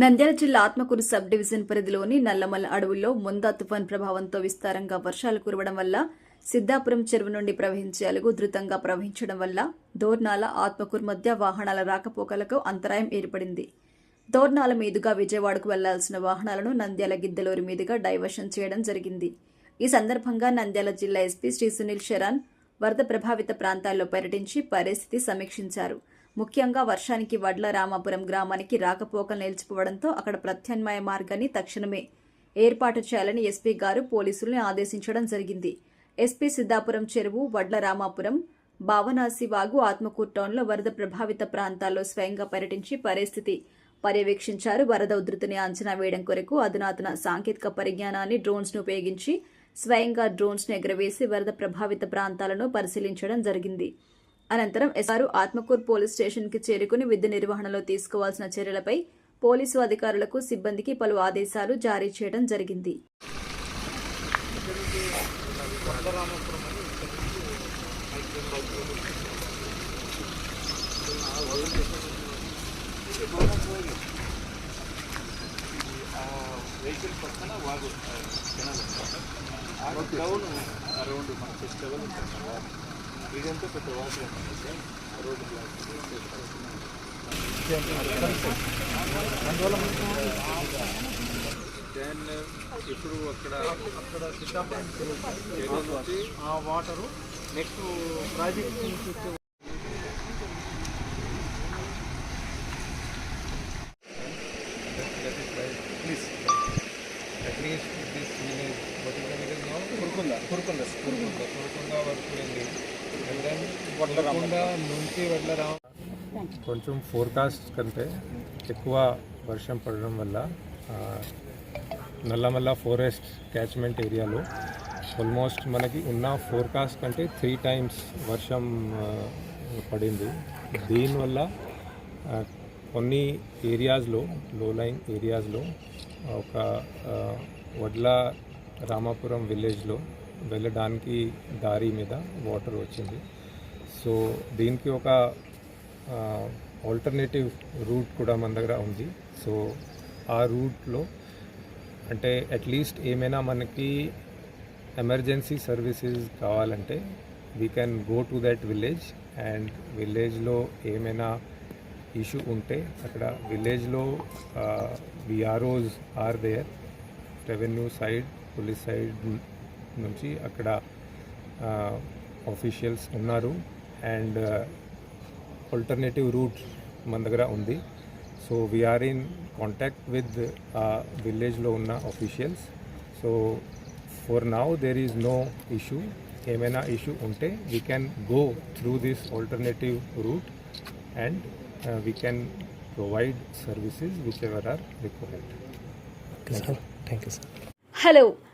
నంద్యాల జిల్లా Atmakur sub division పరిధిలోని నల్లమల్ల అడవుల్లో ముందా తుఫాన్ ప్రభావంతో విస్తారంగా వర్షాలు కురవడం వల్ల సిద్దాపురం చెరువు నుండి ప్రవహించే అలుగు ఉధృతంగా ప్రవహించడం వల్ల దోర్నాల ఆత్మకూరు మధ్య వాహనాల రాకపోకలకు అంతరాయం ఏర్పడింది. దోర్నాల మీదుగా విజయవాడకు వెళ్ళాల్సిన వాహనాలను నంద్యాల గిద్దలూరు మీదుగా డైవర్షన్ చేయడం జరిగింది. ఈ సందర్భంగా నంద్యాల జిల్లా ఎస్పీ శ్రీ సునీల్ శరణ్ వరద ప్రభావిత ప్రాంతాల్లో పర్యటించి పరిస్థితి సమీక్షించారు. ముఖ్యంగా వర్షానికి వడ్ల రామాపురం గ్రామానికి రాకపోకలు నిలిచిపోవడంతో అక్కడ ప్రత్యామ్నాయ మార్గాన్ని తక్షణమే ఏర్పాటు చేయాలని ఎస్పీ గారు పోలీసుల్ని ఆదేశించడం జరిగింది. ఎస్పీ సిద్ధాపురం చెరువు వడ్ల రామాపురం భావనాసి వాగు ఆత్మకూరు టౌన్లో వరద ప్రభావిత ప్రాంతాల్లో స్వయంగా పర్యటించి పరిస్థితి పర్యవేక్షించారు. వరద ఉధృతిని అంచనా వేయడం కొరకు అధునాతన సాంకేతిక పరిజ్ఞానాన్ని డ్రోన్స్ను ఉపయోగించి స్వయంగా డ్రోన్స్ను ఎగరవేసి వరద ప్రభావిత ప్రాంతాలను పరిశీలించడం జరిగింది. అనంతరం ఎస్ఆర్ ఆత్మకూర్ పోలీస్ స్టేషన్కి చేరుకుని విధి నిర్వహణలో తీసుకోవాల్సిన చర్యలపై పోలీసు అధికారులకు సిబ్బందికి పలు ఆదేశాలు జారీ చేయడం జరిగింది. వెహికల్ పక్కన వాగు జనాలు అరౌండ్ మన ఫస్ట్ ఇదంతా పెద్ద వాటర్ రోడ్డు బ్లాక్ దెన్ ఇప్పుడు అక్కడ అక్కడ సిద్ధాపురం ఆ వాటరు నెక్స్ట్ ప్రాజెక్ట్ నుంచి వచ్చే ప్లీజ్ అట్లీస్ట్ కురుకుందా కురుకుందా వరకు కొంచెం ఫోర్కాస్ట్ కంటే ఎక్కువ వర్షం పడడం వల్ల నల్లమల్ల ఫారెస్ట్ క్యాచ్మెంట్ ఏరియాలో ఆల్మోస్ట్ మనకి ఉన్న ఫోర్కాస్ట్ కంటే త్రీ టైమ్స్ వర్షం పడింది. దీనివల్ల కొన్ని ఏరియాస్లో లో లైన్ ఏరియాస్లో ఒక వడ్ల రామాపురం విలేజ్లో వెళ్ళడానికి దారి మీద వాటర్ వచ్చింది. సో దీనికి ఒక ఆల్టర్నేటివ్ రూట్ కూడా మన దగ్గర ఉంది. సో ఆ రూట్లో అంటే అట్లీస్ట్ ఏమైనా మనకి ఎమర్జెన్సీ సర్వీసెస్ కావాలంటే we can go to that village and విలేజ్లో ఏమైనా ఇష్యూ ఉంటే అక్కడ విలేజ్లో VROs are there revenue side police side నుంచి అక్కడ ఆఫీషియల్స్ ఉన్నారు. అండ్ ఆల్టర్నేటివ్ రూట్ మన దగ్గర ఉంది. So we're in contact with ఆ విలేజ్లో ఉన్న officials so for now there is no issue ఏమైనా ఇష్యూ ఉంటే we can go through this alternative route and we can provide services whichever are required hello